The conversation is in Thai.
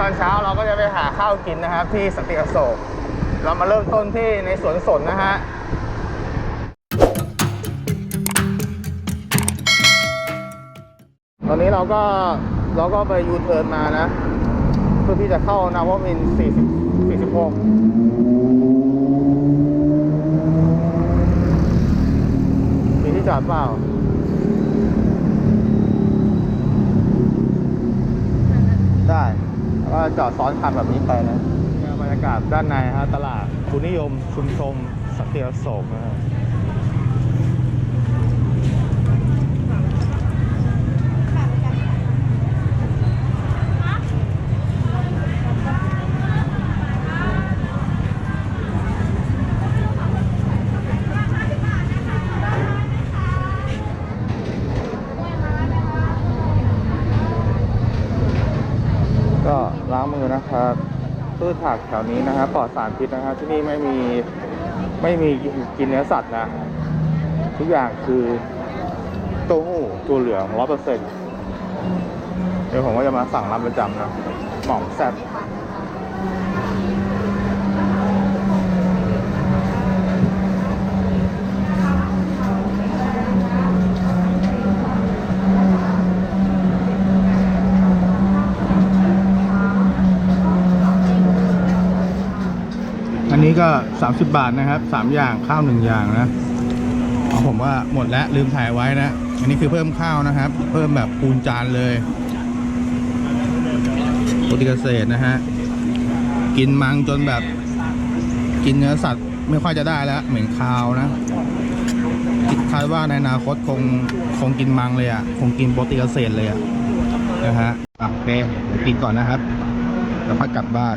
ตอนเช้าเราก็จะไปหาข้าวกินนะครับ ที่สติอโศก เรามาเริ่มต้นที่ในสวนสนนะฮะตอนนี้เราก็เราก็ไปยูเทิร์นมานะ เพื่อที่จะเข้านาวมิน 40 46มีที่จอดเปล่า ได้แล้วก็ จอดซ้อนคันแบบนี้ไปนะบรรยากาศด้านในฮะตลาดคุณนิยมชุมชนสัติอโศกนะฮะก็ ล้างมือนะครับพืชผักแถวนี้นะครับปลอดสารพิษนะครับ ที่นี่ไม่มีไม่มีกินเนื้อสัตว์นะ ทุกอย่างคือเต้าหู้ตัวเหลืองร้อยเปอร์เซ็นต์เดี๋ยวผมก็จะมาสั่งรับประจำนะหม่อมแซ่บ นี้ก็ 30 บาทนะครับ 3 อย่างข้าว 1 อย่างนะเอาผมว่าหมดแล้วลืมถ่ายไว้นะ อันนี้คือเพิ่มข้าวนะครับ เพิ่มแบบคูณจานเลยโปรตีเกษตรนะฮะ กินมังจนแบบ กินเนื้อสัตว์ไม่ค่อยจะได้แล้ว เหม็นคาวนะคิดคาดว่าในอนาคตคงคงกินมังเลยอะ คงกินโปรตีนเกษตรเลยอะนะฮะโอเคกินก่อนนะครับ แล้วค่อยกลับบ้าน